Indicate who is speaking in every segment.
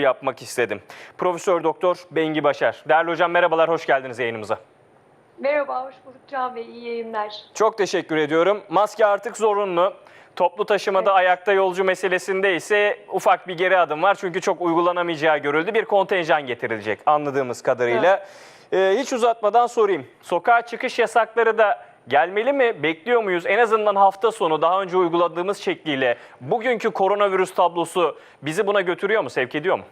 Speaker 1: yapmak istedim. Profesör Doktor Bengi Başar. Değerli hocam merhabalar, hoş geldiniz yayınımıza.
Speaker 2: Merhaba, hoş bulduk Can Bey. İyi yayınlar.
Speaker 1: Çok teşekkür ediyorum. Maske artık zorunlu. Toplu taşımada
Speaker 2: Evet.
Speaker 1: ayakta yolcu meselesinde ise ufak bir geri adım var. Çünkü çok uygulanamayacağı görüldü. Bir kontenjan getirilecek anladığımız kadarıyla. Ee, hiç uzatmadan sorayım. Sokağa çıkış yasakları da gelmeli mi? Bekliyor muyuz? En azından hafta sonu daha önce uyguladığımız şekliyle bugünkü koronavirüs tablosu bizi buna götürüyor mu, sevk ediyor mu?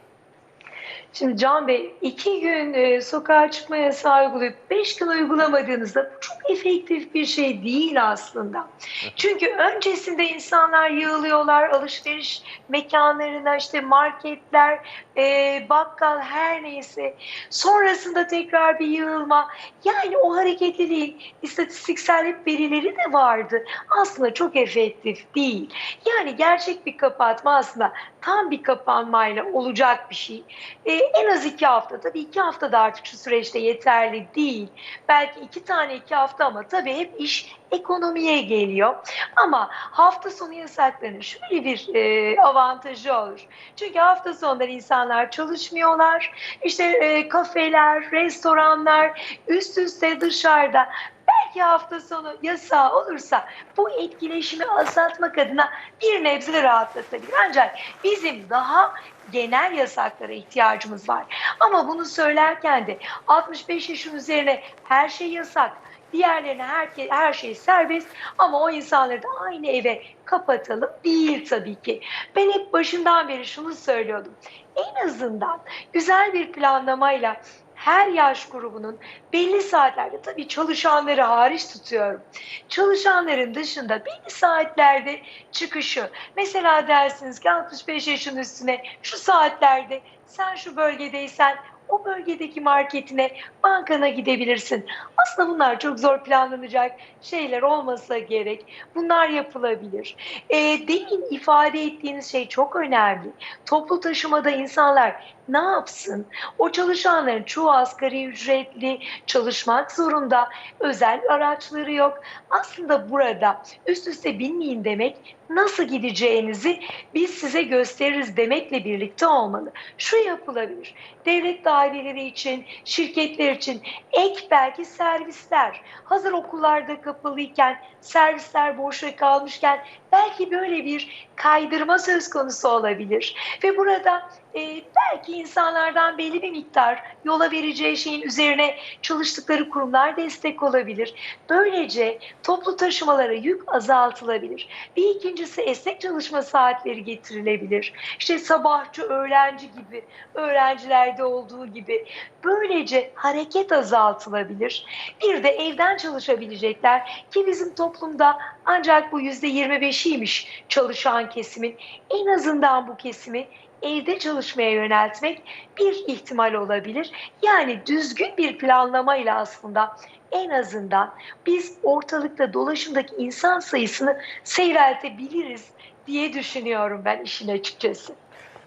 Speaker 2: Şimdi Can Bey, iki gün e, sokağa çıkma yasağı uygulayıp beş gün uygulamadığınızda bu çok efektif bir şey değil aslında. Çünkü öncesinde insanlar yığılıyorlar alışveriş mekanlarına, işte marketler, e, bakkal her neyse. Sonrasında tekrar bir yığılma. Yani o hareketliliğin istatistiksel hep verileri de vardı. Aslında çok efektif değil. Yani gerçek bir kapatma aslında tam bir kapanmayla olacak bir şey. Ee, en az iki hafta. Tabii iki hafta da artık şu süreçte yeterli değil. Belki iki tane iki hafta ama tabii hep iş ekonomiye geliyor. Ama hafta sonu yasaklarının şöyle bir e, avantajı olur. Çünkü hafta sonları insanlar çalışmıyorlar. İşte e, kafeler, restoranlar üst üste dışarıda belki hafta sonu yasağı olursa bu etkileşimi azaltmak adına bir nebze rahatlatabilir. Ancak bizim daha genel yasaklara ihtiyacımız var. Ama bunu söylerken de 65 yaşın üzerine her şey yasak. Diğerlerine her, her şey serbest ama o insanları da aynı eve kapatalım değil tabii ki. Ben hep başından beri şunu söylüyordum. En azından güzel bir planlamayla her yaş grubunun belli saatlerde tabii çalışanları hariç tutuyorum. Çalışanların dışında belli saatlerde çıkışı. Mesela dersiniz ki 65 yaşın üstüne şu saatlerde sen şu bölgedeysen o bölgedeki marketine, bankana gidebilirsin. Aslında bunlar çok zor planlanacak şeyler olmasa gerek. Bunlar yapılabilir. E, demin ifade ettiğiniz şey çok önemli. Toplu taşımada insanlar ne yapsın? O çalışanların çoğu asgari ücretli, çalışmak zorunda, özel araçları yok. Aslında burada üst üste binmeyin demek nasıl gideceğinizi biz size gösteririz demekle birlikte olmalı. Şu yapılabilir. Devlet daireleri için, şirketler için ek belki servisler. Hazır okullarda kapalıyken, servisler boşa kalmışken belki böyle bir kaydırma söz konusu olabilir. Ve burada e, belki insanlardan belli bir miktar yola vereceği şeyin üzerine çalıştıkları kurumlar destek olabilir. Böylece toplu taşımalara yük azaltılabilir. Bir ikincisi esnek çalışma saatleri getirilebilir. İşte sabahçı öğrenci gibi, öğrencilerde olduğu gibi böylece hareket azaltılabilir. Bir de evden çalışabilecekler ki bizim toplumda ancak bu yüzde 25'iymiş çalışan kesimin. En azından bu kesimi evde çalışmaya yöneltmek bir ihtimal olabilir. Yani düzgün bir planlamayla aslında en azından biz ortalıkta dolaşımdaki insan sayısını seyreltebiliriz diye düşünüyorum ben işin açıkçası.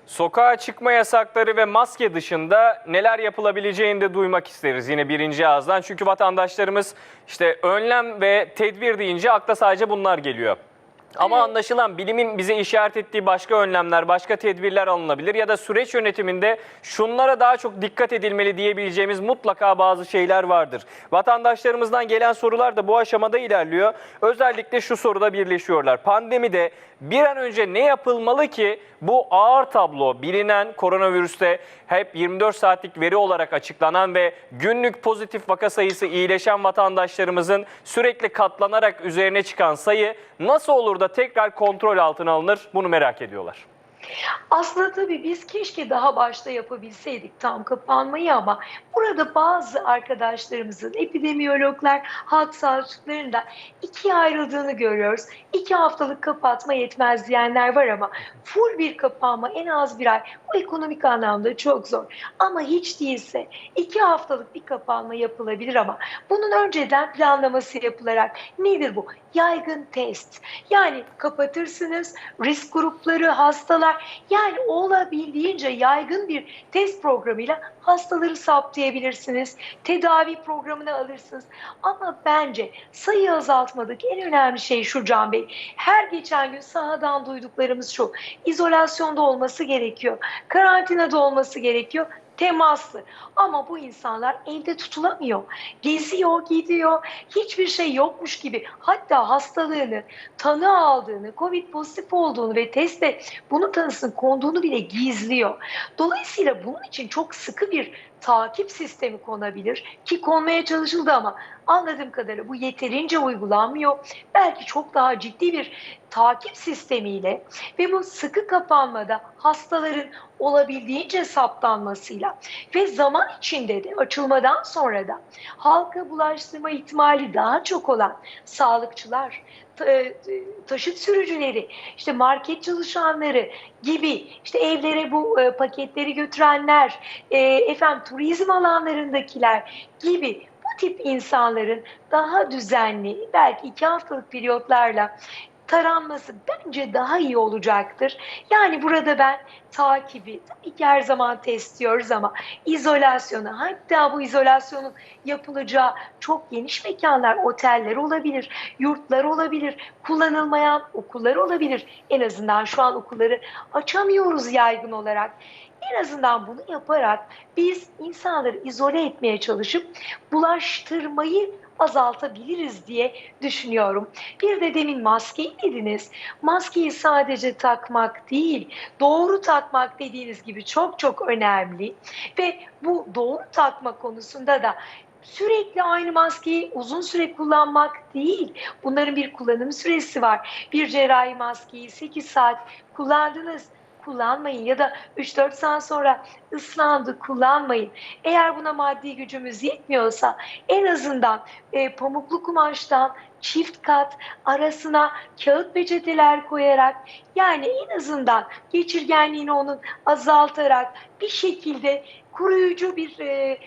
Speaker 1: Sokağa çıkma yasakları ve maske dışında neler yapılabileceğini de duymak isteriz yine birinci ağızdan. Çünkü vatandaşlarımız işte önlem ve tedbir deyince akla sadece bunlar geliyor. Ama anlaşılan bilimin bize işaret ettiği başka önlemler, başka tedbirler alınabilir ya da süreç yönetiminde şunlara daha çok dikkat edilmeli diyebileceğimiz mutlaka bazı şeyler vardır. Vatandaşlarımızdan gelen sorular da bu aşamada ilerliyor. Özellikle şu soruda birleşiyorlar. Pandemide bir an önce ne yapılmalı ki bu ağır tablo bilinen koronavirüste hep 24 saatlik veri olarak açıklanan ve günlük pozitif vaka sayısı iyileşen vatandaşlarımızın sürekli katlanarak üzerine çıkan sayı nasıl olur da tekrar kontrol altına alınır bunu merak ediyorlar.
Speaker 2: Aslında tabii biz keşke daha başta yapabilseydik tam kapanmayı ama burada bazı arkadaşlarımızın, epidemiyologlar, halk sağlıkçılarında ikiye ayrıldığını görüyoruz. İki haftalık kapatma yetmez diyenler var ama full bir kapanma en az bir ay bu ekonomik anlamda çok zor. Ama hiç değilse iki haftalık bir kapanma yapılabilir ama bunun önceden planlaması yapılarak nedir bu? Yaygın test. Yani kapatırsınız risk grupları, hastalar var. Yani olabildiğince yaygın bir test programıyla hastaları saptayabilirsiniz. Tedavi programını alırsınız. Ama bence sayı azaltmadaki en önemli şey şu Can Bey. Her geçen gün sahadan duyduklarımız şu. İzolasyonda olması gerekiyor. Karantinada olması gerekiyor temaslı. Ama bu insanlar evde tutulamıyor. Geziyor, gidiyor. Hiçbir şey yokmuş gibi. Hatta hastalığını, tanı aldığını, Covid pozitif olduğunu ve testte bunun tanısının konduğunu bile gizliyor. Dolayısıyla bunun için çok sıkı bir takip sistemi konabilir ki konmaya çalışıldı ama anladığım kadarıyla bu yeterince uygulanmıyor. Belki çok daha ciddi bir takip sistemiyle ve bu sıkı kapanmada hastaların olabildiğince saptanmasıyla ve zaman içinde de açılmadan sonra da halka bulaştırma ihtimali daha çok olan sağlıkçılar, taşıt sürücüleri, işte market çalışanları gibi işte evlere bu e, paketleri götürenler, e, efendim turizm alanlarındakiler gibi bu tip insanların daha düzenli belki iki haftalık periyotlarla taranması bence daha iyi olacaktır. Yani burada ben takibi tabii ki her zaman test diyoruz ama izolasyonu hatta bu izolasyonun yapılacağı çok geniş mekanlar, oteller olabilir, yurtlar olabilir, kullanılmayan okullar olabilir. En azından şu an okulları açamıyoruz yaygın olarak. En azından bunu yaparak biz insanları izole etmeye çalışıp bulaştırmayı azaltabiliriz diye düşünüyorum. Bir de demin maskeyi dediniz. Maskeyi sadece takmak değil, doğru takmak dediğiniz gibi çok çok önemli. Ve bu doğru takma konusunda da sürekli aynı maskeyi uzun süre kullanmak değil. Bunların bir kullanım süresi var. Bir cerrahi maskeyi 8 saat kullandınız kullanmayın ya da 3-4 saat sonra ıslandı kullanmayın. Eğer buna maddi gücümüz yetmiyorsa en azından e, pamuklu kumaştan çift kat arasına kağıt peçeteler koyarak yani en azından geçirgenliğini onun azaltarak bir şekilde koruyucu bir e,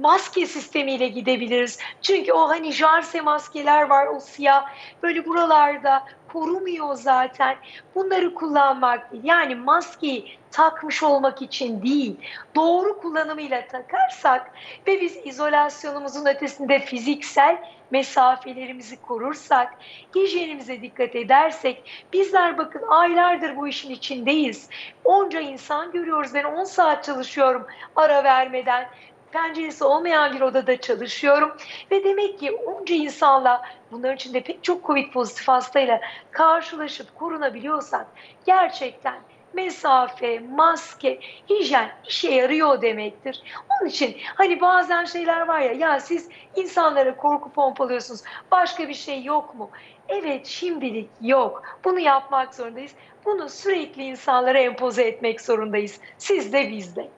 Speaker 2: maske sistemiyle gidebiliriz. Çünkü o hani jarse maskeler var o siyah böyle buralarda korumuyor zaten. Bunları kullanmak. Yani maskeyi takmış olmak için değil, doğru kullanımıyla takarsak ve biz izolasyonumuzun ötesinde fiziksel mesafelerimizi korursak, hijyenimize dikkat edersek, bizler bakın aylardır bu işin içindeyiz. Onca insan görüyoruz. Ben 10 saat çalışıyorum ara vermeden penceresi olmayan bir odada çalışıyorum ve demek ki onca insanla bunların içinde pek çok Covid pozitif hastayla karşılaşıp korunabiliyorsak gerçekten mesafe, maske, hijyen işe yarıyor demektir. Onun için hani bazen şeyler var ya ya siz insanlara korku pompalıyorsunuz başka bir şey yok mu? Evet şimdilik yok. Bunu yapmak zorundayız. Bunu sürekli insanlara empoze etmek zorundayız. Siz de biz de.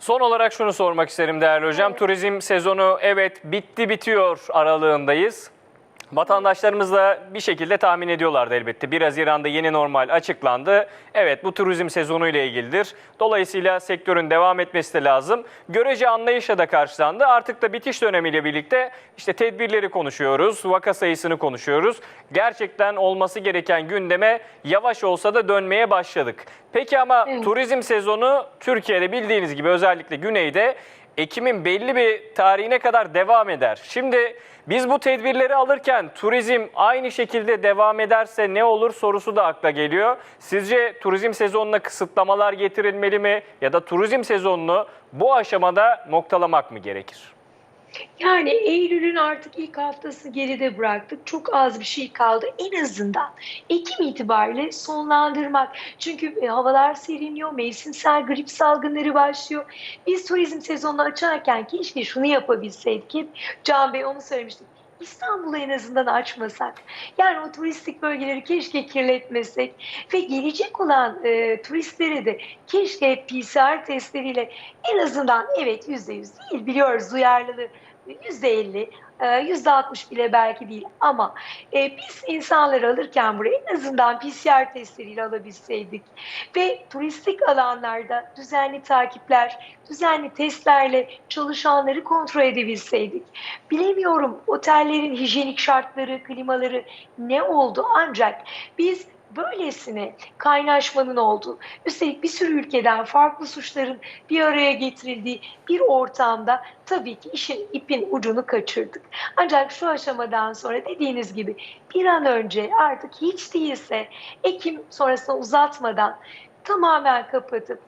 Speaker 1: Son olarak şunu sormak isterim değerli hocam. Turizm sezonu evet bitti bitiyor aralığındayız. Vatandaşlarımız da bir şekilde tahmin ediyorlardı elbette. 1 Haziran'da yeni normal açıklandı. Evet bu turizm sezonu ile ilgilidir. Dolayısıyla sektörün devam etmesi de lazım. Görece anlayışla da karşılandı. Artık da bitiş dönemiyle birlikte işte tedbirleri konuşuyoruz, vaka sayısını konuşuyoruz. Gerçekten olması gereken gündeme yavaş olsa da dönmeye başladık. Peki ama
Speaker 2: Evet.
Speaker 1: turizm sezonu Türkiye'de bildiğiniz gibi özellikle güneyde Ekim'in belli bir tarihine kadar devam eder. Şimdi biz bu tedbirleri alırken turizm aynı şekilde devam ederse ne olur sorusu da akla geliyor. Sizce turizm sezonuna kısıtlamalar getirilmeli mi ya da turizm sezonunu bu aşamada noktalamak mı gerekir?
Speaker 2: Yani Eylül'ün artık ilk haftası geride bıraktık. Çok az bir şey kaldı. En azından Ekim itibariyle sonlandırmak. Çünkü e, havalar seriniyor, mevsimsel grip salgınları başlıyor. Biz turizm sezonunu açarken keşke şunu yapabilseydik. Hep Can Bey onu söylemiştik. İstanbul'u en azından açmasak. Yani o turistik bölgeleri keşke kirletmesek ve gelecek olan e, turistlere de keşke PCR testleriyle en azından evet yüzde yüz değil biliyoruz duyarlılığı yüzde elli, e, yüzde altmış bile belki değil ama e, biz insanları alırken buraya en azından PCR testleriyle alabilseydik ve turistik alanlarda düzenli takipler, düzenli testlerle çalışanları kontrol edebilseydik. Bilemiyorum otellerin hijyenik şartları, klimaları ne oldu ancak biz böylesine kaynaşmanın olduğu, üstelik bir sürü ülkeden farklı suçların bir araya getirildiği bir ortamda tabii ki işin ipin ucunu kaçırdık. Ancak şu aşamadan sonra dediğiniz gibi bir an önce artık hiç değilse Ekim sonrasında uzatmadan tamamen kapatıp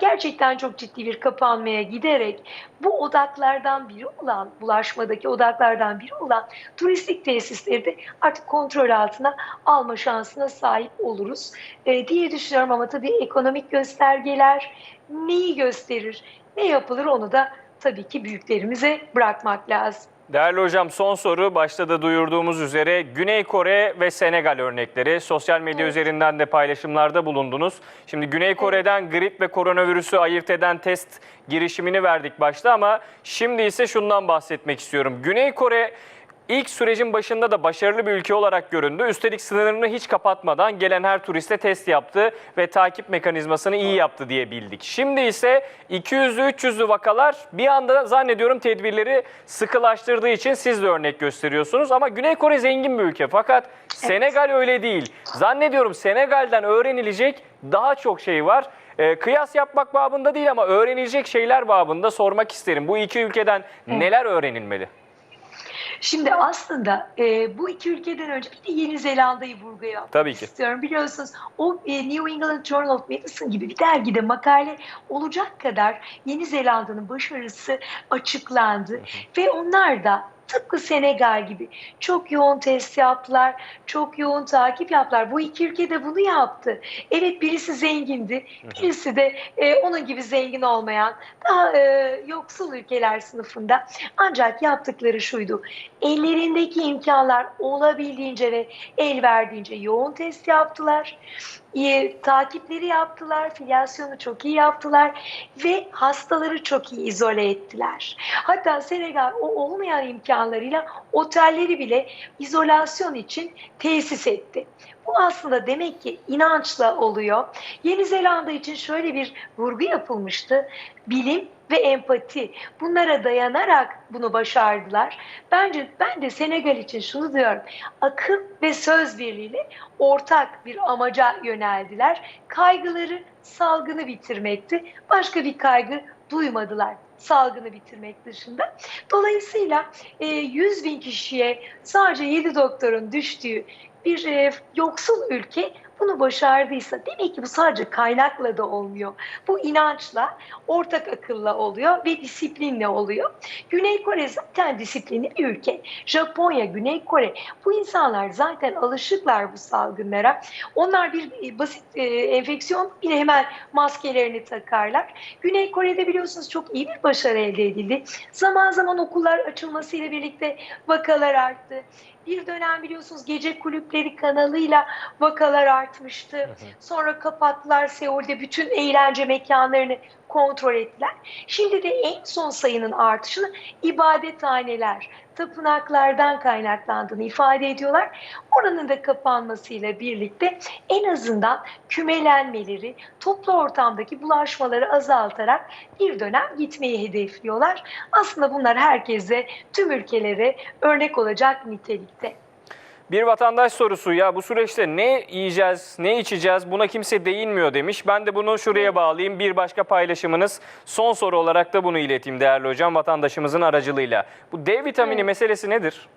Speaker 2: gerçekten çok ciddi bir kapanmaya giderek bu odaklardan biri olan, bulaşmadaki odaklardan biri olan turistik tesisleri de artık kontrol altına alma şansına sahip oluruz e, diye düşünüyorum. Ama tabii ekonomik göstergeler neyi gösterir, ne yapılır onu da tabii ki büyüklerimize bırakmak lazım.
Speaker 1: Değerli hocam son soru başta da duyurduğumuz üzere Güney Kore ve Senegal örnekleri sosyal medya
Speaker 2: Evet.
Speaker 1: üzerinden de paylaşımlarda bulundunuz. Şimdi Güney Kore'den grip ve koronavirüsü ayırt eden test girişimini verdik başta ama şimdi ise şundan bahsetmek istiyorum. Güney Kore ilk sürecin başında da başarılı bir ülke olarak göründü. Üstelik sınırını hiç kapatmadan gelen her turiste test yaptı ve takip mekanizmasını iyi yaptı diye bildik. Şimdi ise 200'lü 300'lü vakalar bir anda zannediyorum tedbirleri sıkılaştırdığı için siz de örnek gösteriyorsunuz. Ama Güney Kore zengin bir ülke fakat Senegal öyle değil. Zannediyorum Senegal'den öğrenilecek daha çok şey var. Ee, kıyas yapmak babında değil ama öğrenilecek şeyler babında sormak isterim. Bu iki ülkeden neler öğrenilmeli?
Speaker 2: Şimdi aslında e, bu iki ülkeden önce bir de Yeni Zelanda'yı vurguya yapmak
Speaker 1: Tabii ki.
Speaker 2: istiyorum. Biliyorsunuz o e, New England Journal of Medicine gibi bir dergide makale olacak kadar Yeni Zelanda'nın başarısı açıklandı. Ve onlar da tıpkı Senegal gibi çok yoğun test yaptılar, çok yoğun takip yaptılar. Bu iki ülke de bunu yaptı. Evet birisi zengindi, birisi de e, onun gibi zengin olmayan daha e, yoksul ülkeler sınıfında. Ancak yaptıkları şuydu. Ellerindeki imkanlar olabildiğince ve el verdiğince yoğun test yaptılar. E, takipleri yaptılar, filyasyonu çok iyi yaptılar ve hastaları çok iyi izole ettiler. Hatta Senegal o olmayan imkanlarıyla otelleri bile izolasyon için tesis etti. Bu aslında demek ki inançla oluyor. Yeni Zelanda için şöyle bir vurgu yapılmıştı. Bilim ve empati bunlara dayanarak bunu başardılar. Bence ben de Senegal için şunu diyorum. Akıl ve söz birliğiyle ortak bir amaca yöneldiler. Kaygıları salgını bitirmekti. Başka bir kaygı duymadılar salgını bitirmek dışında. Dolayısıyla e, 100 bin kişiye sadece 7 doktorun düştüğü bir e, yoksul ülke bunu başardıysa demek ki bu sadece kaynakla da olmuyor. Bu inançla, ortak akılla oluyor ve disiplinle oluyor. Güney Kore zaten disiplinli bir ülke. Japonya, Güney Kore bu insanlar zaten alışıklar bu salgınlara. Onlar bir basit e, enfeksiyon bile hemen maskelerini takarlar. Güney Kore'de biliyorsunuz çok iyi bir başarı elde edildi. Zaman zaman okullar açılmasıyla birlikte vakalar arttı. Bir dönem biliyorsunuz gece kulüpleri kanalıyla vakalar artmıştı. Sonra kapattılar Seul'de bütün eğlence mekanlarını kontrol ettiler. Şimdi de en son sayının artışını ibadethaneler, tapınaklardan kaynaklandığını ifade ediyorlar. Oranın da kapanmasıyla birlikte en azından kümelenmeleri, toplu ortamdaki bulaşmaları azaltarak bir dönem gitmeyi hedefliyorlar. Aslında bunlar herkese, tüm ülkelere örnek olacak nitelikte.
Speaker 1: Bir vatandaş sorusu ya bu süreçte ne yiyeceğiz, ne içeceğiz buna kimse değinmiyor demiş. Ben de bunu şuraya bağlayayım. Bir başka paylaşımınız son soru olarak da bunu ileteyim değerli hocam vatandaşımızın aracılığıyla. Bu D vitamini
Speaker 2: Evet.
Speaker 1: meselesi nedir?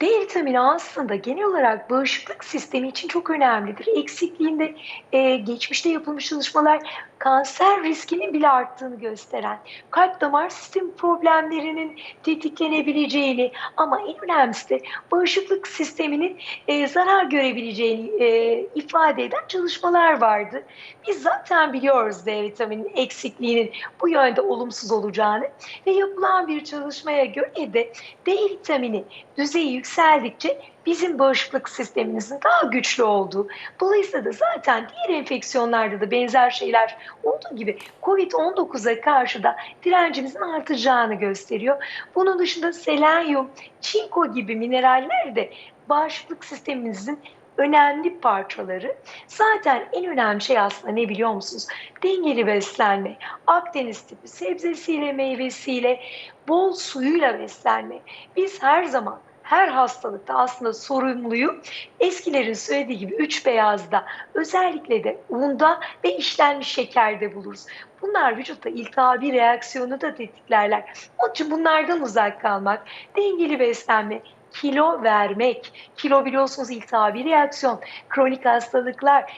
Speaker 2: D vitamini aslında genel olarak bağışıklık sistemi için çok önemlidir. Eksikliğinde e, geçmişte yapılmış çalışmalar kanser riskinin bile arttığını gösteren, kalp damar sistemi problemlerinin tetiklenebileceğini ama en önemlisi de bağışıklık sisteminin e, zarar görebileceğini e, ifade eden çalışmalar vardı. Biz zaten biliyoruz D vitamini eksikliğinin bu yönde olumsuz olacağını ve yapılan bir çalışmaya göre de D vitamini düzeyi yükseldikçe bizim bağışıklık sistemimizin daha güçlü olduğu, dolayısıyla da zaten diğer enfeksiyonlarda da benzer şeyler olduğu gibi COVID-19'a karşı da direncimizin artacağını gösteriyor. Bunun dışında selenyum, çinko gibi mineraller de bağışıklık sistemimizin önemli parçaları. Zaten en önemli şey aslında ne biliyor musunuz? Dengeli beslenme. Akdeniz tipi sebzesiyle, meyvesiyle, bol suyuyla beslenme. Biz her zaman her hastalıkta aslında sorumluyu eskilerin söylediği gibi üç beyazda özellikle de unda ve işlenmiş şekerde buluruz. Bunlar vücutta iltihabi reaksiyonu da tetiklerler. Onun için bunlardan uzak kalmak, dengeli beslenme, kilo vermek, kilo biliyorsunuz iltihabi reaksiyon, kronik hastalıklar,